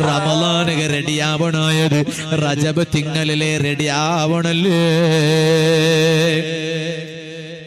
റമലാനുക റെഡിയാവണായത്. റജബ് തിങ്ങലിലെ റെഡിയാവണല്ലേ?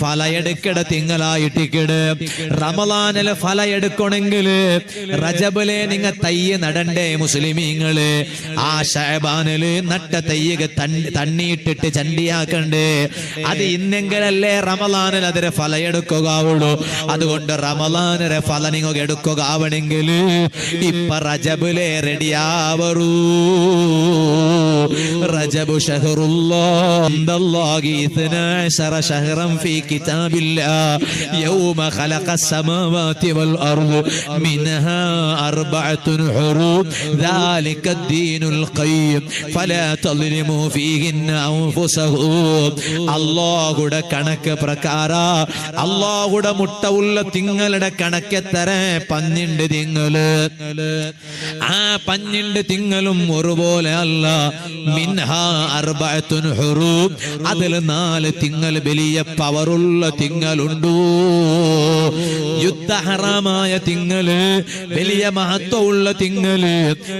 ഫല എടുക്കട തിങ്ങളായിട്ടിക്കട് റമലാനിലെ ഫല എടുക്കണമെങ്കിൽ റജബിലെ നിങ്ങ തയ്യ നടണ്ടേ മുസ്ലിമീങ്ങൾ. ആ ഷാബാനിൽ നട്ട തയ്യക തണ്ണിയിട്ടിട്ട് ചണ്ടിയാക്കണ്ടേ. അത് ഇന്നെങ്കിലല്ലേ റമലാനിൽ അതിരെ ഫല എടുക്കുകയുള്ളൂ. അതുകൊണ്ട് റമലാനിലെ ഫല നിങ്ങൾ എടുക്കുക ആവണമെങ്കിൽ ഇപ്പൊ റജബിലെ റെഡിയാവറൂ. رجب شهر الله عند الله اثنا عشر شهرا في كتاب الله يوم خلق السماوات والأرض منها أربعة حروب ذلك الدين القيم فلا تظلموا فيهن أنفسهم അള്ളാഹുടെ കണക്ക് പ്രകാര അള്ളാഹുടെ മുട്ട ഉള്ള തിങ്ങളുടെ കണക്ക് എത്ര പന്നിണ്ട് തിങ്ങള് ആ പഞ്ഞിണ്ട് തിങ്ങളും ഒരുപോലെ അല്ല ഹുറൂബ്. അതിൽ നാല് തിങ്ങൽ വലിയ പവറുള്ള തിങ്ങലുണ്ടു? യുദ്ധഹറാമായ തിങ്ങൽ വലിയ മഹത്വമുള്ള തിങ്ങൽ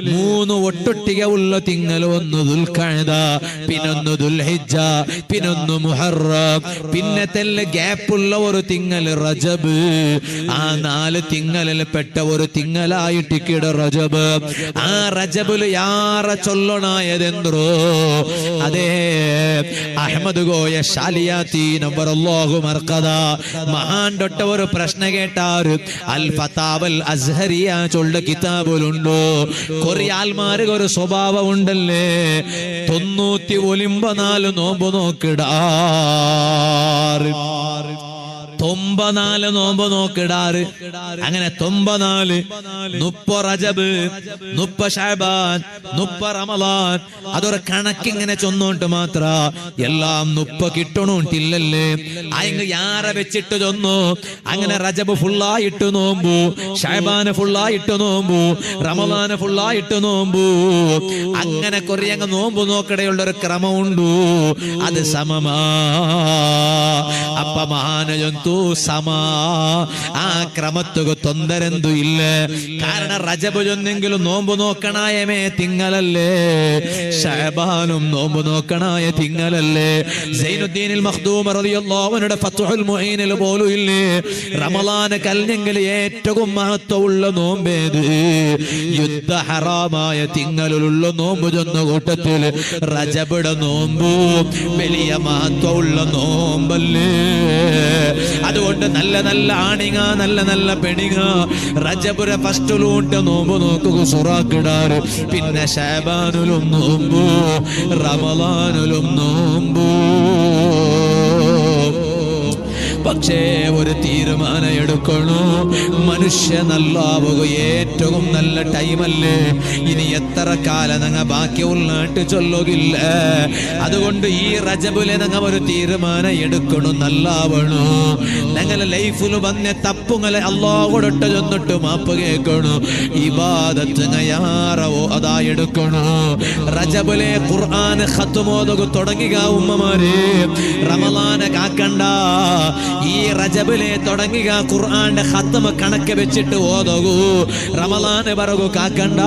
മൂന്ന് ഒട്ടൊട്ടിക ഉള്ള തിങ്ങൽ ഒന്ന് ദുൽഖഴത പിന്നൊന്ന് ദുൽഹിജ പിന്നൊന്ന് മുഹറം. പിന്നെ തെല്ല ഗ്യാപ്പുള്ള ഒരു തിങ്ങൽ റജബ്. ആ നാല് തിങ്ങലിൽ പെട്ട ഒരു തിങ്ങലായിട്ട് കിട റജബ്. ആ റജബിൽ യാറ ചൊല്ലണായതെന്തോ അതേ അഹമ്മദ് ഒരു പ്രശ്ന കേട്ടാറ്. അൽ ഫതാവൽ അസ്ഹരിയ കിതാബിലുണ്ടോ? കുറെ ആൽമാർക്ക് ഒരു സ്വഭാവം ഉണ്ടല്ലേ തൊണ്ണൂറ്റി ഒലിമ്പനാല് നോമ്പ് നോക്കിടാറ്. തൊമ്പനാല് നോമ്പ് നോക്കിടാറ്. അങ്ങനെ തൊമ്പനാല് മുപ്പ റജബ് മുപ്പ ഷാബാൻ മുപ്പ റമലാൻ അതൊരു കണക്കിങ്ങനെ ചൊന്നോണ്ട് മാത്ര. എല്ലാം മുപ്പ കിട്ടണോണ്ടില്ലല്ലേ? അയങ്ങ് യാറ വെച്ചിട്ട് ചൊന്നു. അങ്ങനെ റജബ് ഫുള്ളായിട്ട് നോമ്പു ഷാബാന് ഫുള്ളായിട്ട് നോമ്പു റമലാന് ഫുള്ളായിട്ട് നോമ്പു. അങ്ങനെ കുറെ അങ്ങ് നോമ്പ് നോക്കടയുള്ള ഒരു ക്രമമുണ്ടു. അത് സമമാ. അപ്പ മഹാനജന്തു സമ. ക്രമത്തുക തൊന്തരെന്തു ഇല്ല. കാരണം റജബ് ചൊന്നെങ്കിലും നോമ്പ് നോക്കണായമേ തിങ്ങളല്ലേ ഷഹബാനും നോമ്പ് നോക്കണായ തിങ്ങളല്ലേ സൈനുദ്ദീനിൽ മഖ്ദൂം റളിയല്ലാഹുവിനുടെ ഫത്ഹുൽ മുഈനിൽ പോലും ഇല്ലേ? റമളാന് കൽഞ്ഞെങ്കിൽ ഏറ്റവും മഹത്വമുള്ള നോമ്പേത്. യുദ്ധ ഹറാമായ തിങ്ങളിലുള്ള നോമ്പ് ചെന്ന കൂട്ടത്തിൽ റജബിടെ നോമ്പ് വലിയ മഹത്വമുള്ള നോമ്പല്ലേ? അതുകൊണ്ട് നല്ല നല്ല ആണിങ്ങ നല്ല നല്ല പെണിങ്ങ. റജപുര ഫസ്റ്റിലൂട്ട് നോമ്പ് നോക്കുക സുറാക്കിടാറ് പിന്നെ ഷാബാനുലും നോമ്പു റമലാനുലും നോമ്പു. പക്ഷേ ഒരു തീരുമാനം എടുക്കണു മനുഷ്യ നല്ലാവുക ഏറ്റവും നല്ല ടൈമല്ലേ? ഇനി എത്ര കാലം നിങ്ങൾ ബാക്കി ഉള്ളാട്ട് ചൊല്ലുകില്ല. അതുകൊണ്ട് ഈ റജബുലെ നിങ്ങൾ ഒരു തീരുമാനം എടുക്കണു നല്ലാവണു. ഞങ്ങളെ ലൈഫിൽ വന്ന തപ്പുങ്ങളെ അള്ളാഹോടൊട്ട് ചെന്നിട്ട് മാപ്പ് കേൾക്കണു. ഇബാദത്ത് ഞാറവോ അതാ എടുക്കണു. റജബുലെ ഖുർആൻ ഖത്തുമോദകു തുടങ്ങിയ ഉമ്മമാരെ റമലാനെ കാക്കണ്ട. ഈ റജബിലെ തുടങ്ങിയ ഖുർആന്റെ ഖത്തമ കണക്ക് വെച്ചിട്ട് ഓതകൂ. റമലാന് പറകു കാക്കണ്ട.